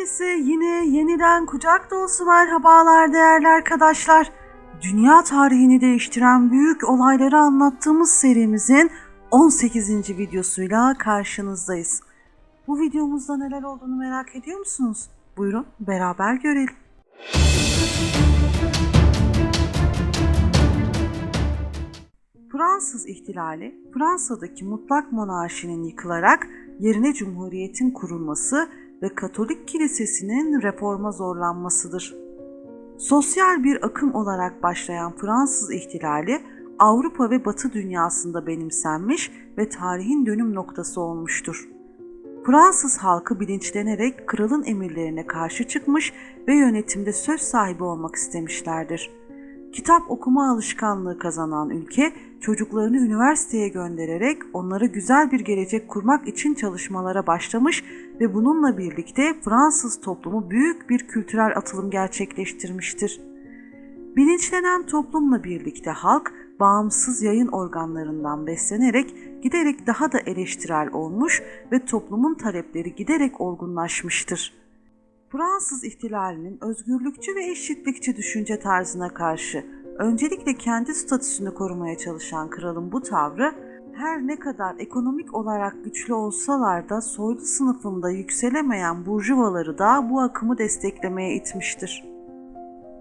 Herkese yine yeniden kucak dolusu merhabalar değerli arkadaşlar. Dünya tarihini değiştiren büyük olayları anlattığımız serimizin 18. videosuyla karşınızdayız. Bu videomuzda neler olduğunu merak ediyor musunuz? Buyurun beraber görelim. Fransız ihtilali, Fransa'daki mutlak monarşinin yıkılarak yerine cumhuriyetin kurulması ve Katolik kilisesinin reforma zorlanmasıdır. Sosyal bir akım olarak başlayan Fransız ihtilali Avrupa ve Batı dünyasında benimsenmiş ve tarihin dönüm noktası olmuştur. Fransız halkı bilinçlenerek kralın emirlerine karşı çıkmış ve yönetimde söz sahibi olmak istemişlerdir. Kitap okuma alışkanlığı kazanan ülke çocuklarını üniversiteye göndererek onlara güzel bir gelecek kurmak için çalışmalara başlamış ve bununla birlikte Fransız toplumu büyük bir kültürel atılım gerçekleştirmiştir. Bilinçlenen toplumla birlikte halk bağımsız yayın organlarından beslenerek giderek daha da eleştirel olmuş ve toplumun talepleri giderek olgunlaşmıştır. Fransız ihtilalinin özgürlükçü ve eşitlikçi düşünce tarzına karşı öncelikle kendi statüsünü korumaya çalışan kralın bu tavrı her ne kadar ekonomik olarak güçlü olsalar da soylu sınıfında yükselemeyen burjuvaları da bu akımı desteklemeye itmiştir.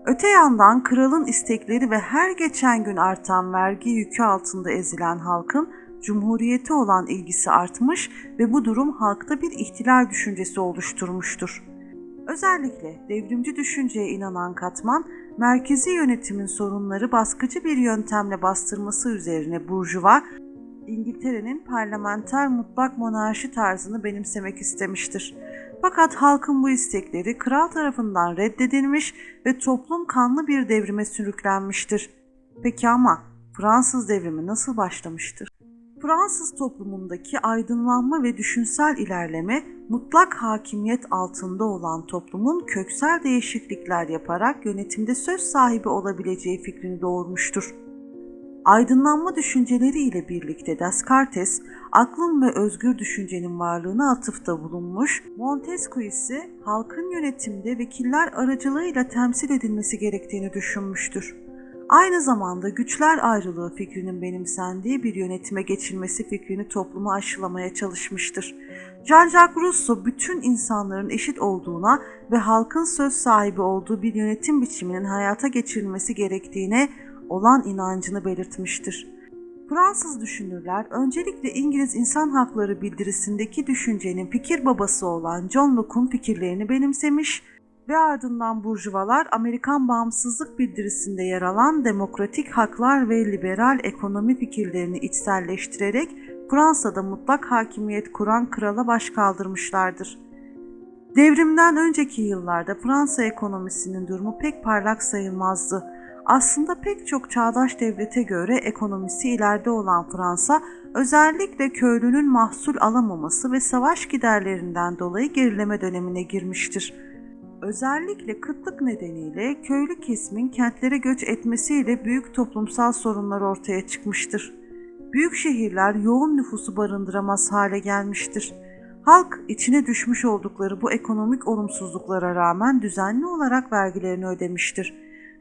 Öte yandan kralın istekleri ve her geçen gün artan vergi yükü altında ezilen halkın cumhuriyete olan ilgisi artmış ve bu durum halkta bir ihtilal düşüncesi oluşturmuştur. Özellikle devrimci düşünceye inanan katman, merkezi yönetimin sorunları baskıcı bir yöntemle bastırması üzerine Burjuva, İngiltere'nin parlamenter mutlak monarşi tarzını benimsemek istemiştir. Fakat halkın bu istekleri kral tarafından reddedilmiş ve toplum kanlı bir devrime sürüklenmiştir. Peki ama Fransız devrimi nasıl başlamıştır? Fransız toplumundaki aydınlanma ve düşünsel ilerleme mutlak hakimiyet altında olan toplumun köksel değişiklikler yaparak yönetimde söz sahibi olabileceği fikrini doğurmuştur. Aydınlanma düşünceleriyle birlikte Descartes, aklın ve özgür düşüncenin varlığına atıfta bulunmuş, Montesquieu ise halkın yönetimde vekiller aracılığıyla temsil edilmesi gerektiğini düşünmüştür. Aynı zamanda güçler ayrılığı fikrinin benimsendiği bir yönetime geçilmesi fikrini topluma aşılamaya çalışmıştır. Jean-Jacques Rousseau bütün insanların eşit olduğuna ve halkın söz sahibi olduğu bir yönetim biçiminin hayata geçirilmesi gerektiğine olan inancını belirtmiştir. Fransız düşünürler öncelikle İngiliz İnsan Hakları bildirisindeki düşüncenin fikir babası olan John Locke'un fikirlerini benimsemiş ve ardından burjuvalar Amerikan bağımsızlık bildirisinde yer alan demokratik haklar ve liberal ekonomi fikirlerini içselleştirerek Fransa'da mutlak hakimiyet kuran krala baş kaldırmışlardır. Devrimden önceki yıllarda Fransa ekonomisinin durumu pek parlak sayılmazdı. Aslında pek çok çağdaş devlete göre ekonomisi ileride olan Fransa, özellikle köylünün mahsul alamaması ve savaş giderlerinden dolayı gerileme dönemine girmiştir. Özellikle kıtlık nedeniyle köylü kesimin kentlere göç etmesiyle büyük toplumsal sorunlar ortaya çıkmıştır. Büyük şehirler yoğun nüfusu barındıramaz hale gelmiştir. Halk içine düşmüş oldukları bu ekonomik olumsuzluklara rağmen düzenli olarak vergilerini ödemiştir.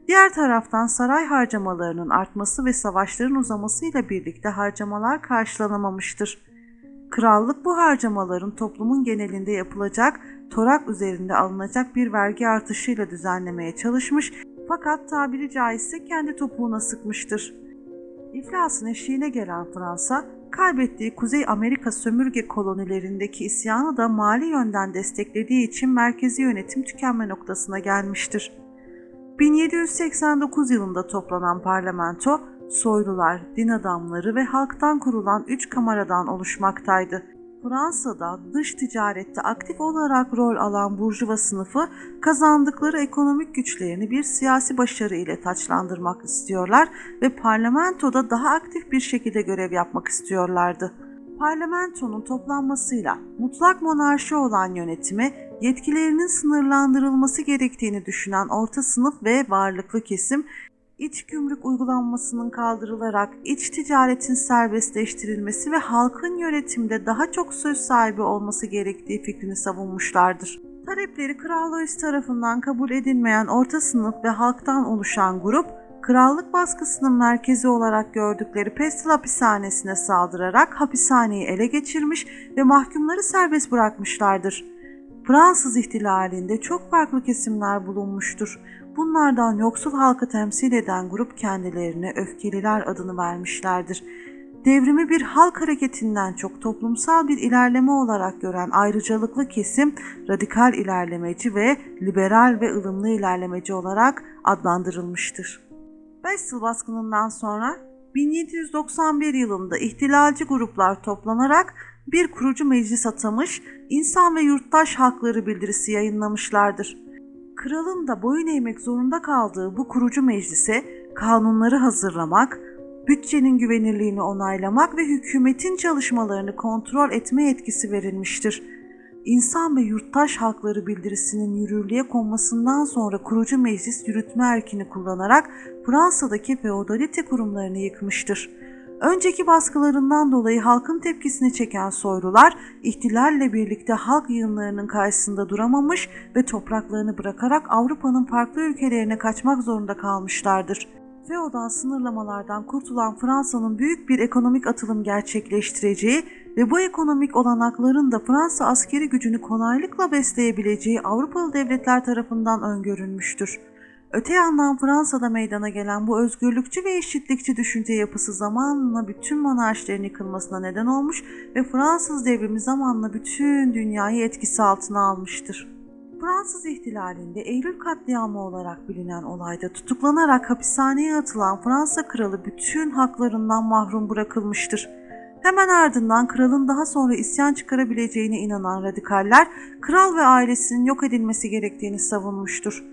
Diğer taraftan saray harcamalarının artması ve savaşların uzamasıyla birlikte harcamalar karşılanamamıştır. Krallık bu harcamaların toplumun genelinde yapılacak, torak üzerinde alınacak bir vergi artışıyla düzenlemeye çalışmış fakat tabiri caizse kendi topuğuna sıkmıştır. İflasın eşiğine gelen Fransa, kaybettiği Kuzey Amerika sömürge kolonilerindeki isyanı da mali yönden desteklediği için merkezi yönetim tükenme noktasına gelmiştir. 1789 yılında toplanan parlamento, soylular, din adamları ve halktan kurulan üç kameradan oluşmaktaydı. Fransa'da dış ticarette aktif olarak rol alan burjuva sınıfı kazandıkları ekonomik güçlerini bir siyasi başarı ile taçlandırmak istiyorlar ve parlamentoda daha aktif bir şekilde görev yapmak istiyorlardı. Parlamentonun toplanmasıyla mutlak monarşi olan yönetime yetkilerinin sınırlandırılması gerektiğini düşünen orta sınıf ve varlıklı kesim iç gümrük uygulanmasının kaldırılarak iç ticaretin serbestleştirilmesi ve halkın yönetimde daha çok söz sahibi olması gerektiği fikrini savunmuşlardır. Talepleri Kral Louis tarafından kabul edilmeyen orta sınıf ve halktan oluşan grup, krallık baskısının merkezi olarak gördükleri Pestil hapishanesine saldırarak hapishaneyi ele geçirmiş ve mahkumları serbest bırakmışlardır. Fransız ihtilalinde çok farklı kesimler bulunmuştur. Bunlardan yoksul halkı temsil eden grup kendilerine öfkeliler adını vermişlerdir. Devrimi bir halk hareketinden çok toplumsal bir ilerleme olarak gören ayrıcalıklı kesim radikal ilerlemeci ve liberal ve ılımlı ilerlemeci olarak adlandırılmıştır. Bastille baskınından sonra 1791 yılında ihtilalci gruplar toplanarak bir kurucu meclis atamış, insan ve yurttaş hakları bildirisi yayınlamışlardır. Kralın da boyun eğmek zorunda kaldığı bu kurucu meclise kanunları hazırlamak, bütçenin güvenirliğini onaylamak ve hükümetin çalışmalarını kontrol etme yetkisi verilmiştir. İnsan ve yurttaş hakları bildirisinin yürürlüğe konmasından sonra kurucu meclis yürütme erkini kullanarak Fransa'daki feodalite kurumlarını yıkmıştır. Önceki baskılarından dolayı halkın tepkisini çeken soylular ihtilalle birlikte halk yığınlarının karşısında duramamış ve topraklarını bırakarak Avrupa'nın farklı ülkelerine kaçmak zorunda kalmışlardır. Feodal sınırlamalardan kurtulan Fransa'nın büyük bir ekonomik atılım gerçekleştireceği ve bu ekonomik olanakların da Fransa askeri gücünü kolaylıkla besleyebileceği Avrupalı devletler tarafından öngörülmüştür. Öte yandan Fransa'da meydana gelen bu özgürlükçü ve eşitlikçi düşünce yapısı zamanla bütün monarşilerin yıkılmasına neden olmuş ve Fransız devrimi zamanla bütün dünyayı etkisi altına almıştır. Fransız ihtilalinde Eylül katliamı olarak bilinen olayda tutuklanarak hapishaneye atılan Fransa kralı bütün haklarından mahrum bırakılmıştır. Hemen ardından kralın daha sonra isyan çıkarabileceğine inanan radikaller, kral ve ailesinin yok edilmesi gerektiğini savunmuştur.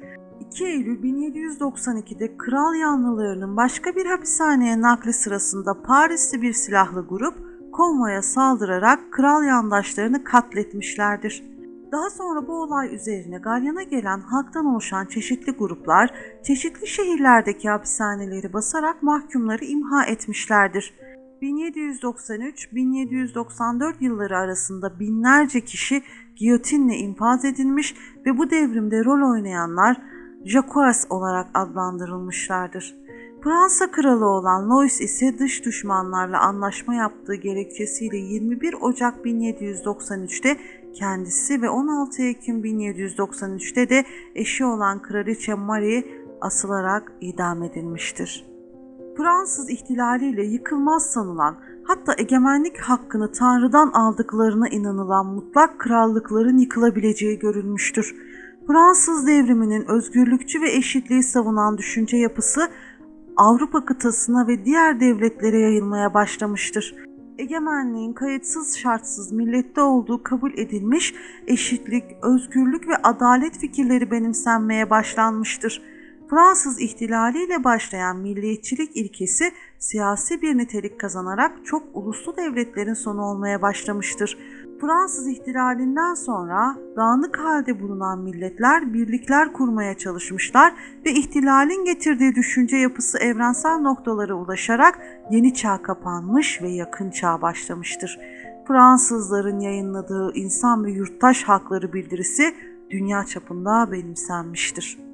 2 Eylül 1792'de kral yanlılarının başka bir hapishaneye nakli sırasında Parisli bir silahlı grup konvoya saldırarak kral yandaşlarını katletmişlerdir. Daha sonra bu olay üzerine galyana gelen halktan oluşan çeşitli gruplar çeşitli şehirlerdeki hapishaneleri basarak mahkumları imha etmişlerdir. 1793-1794 yılları arasında binlerce kişi giyotinle infaz edilmiş ve bu devrimde rol oynayanlar Jacques olarak adlandırılmışlardır. Fransa kralı olan Louis ise dış düşmanlarla anlaşma yaptığı gerekçesiyle 21 Ocak 1793'te kendisi ve 16 Ekim 1793'te de eşi olan Kraliçe Marie asılarak idam edilmiştir. Fransız ihtilaliyle yıkılmaz sanılan hatta egemenlik hakkını Tanrı'dan aldıklarına inanılan mutlak krallıkların yıkılabileceği görülmüştür. Fransız devriminin özgürlükçü ve eşitliği savunan düşünce yapısı Avrupa kıtasına ve diğer devletlere yayılmaya başlamıştır. Egemenliğin kayıtsız şartsız millette olduğu kabul edilmiş, eşitlik, özgürlük ve adalet fikirleri benimsenmeye başlanmıştır. Fransız ihtilaliyle başlayan milliyetçilik ilkesi siyasi bir nitelik kazanarak çok uluslu devletlerin sonu olmaya başlamıştır. Fransız ihtilalinden sonra dağınık halde bulunan milletler birlikler kurmaya çalışmışlar ve ihtilalin getirdiği düşünce yapısı evrensel noktalara ulaşarak yeni çağ kapanmış ve yakın çağ başlamıştır. Fransızların yayınladığı insan ve yurttaş hakları bildirisi dünya çapında benimsenmiştir.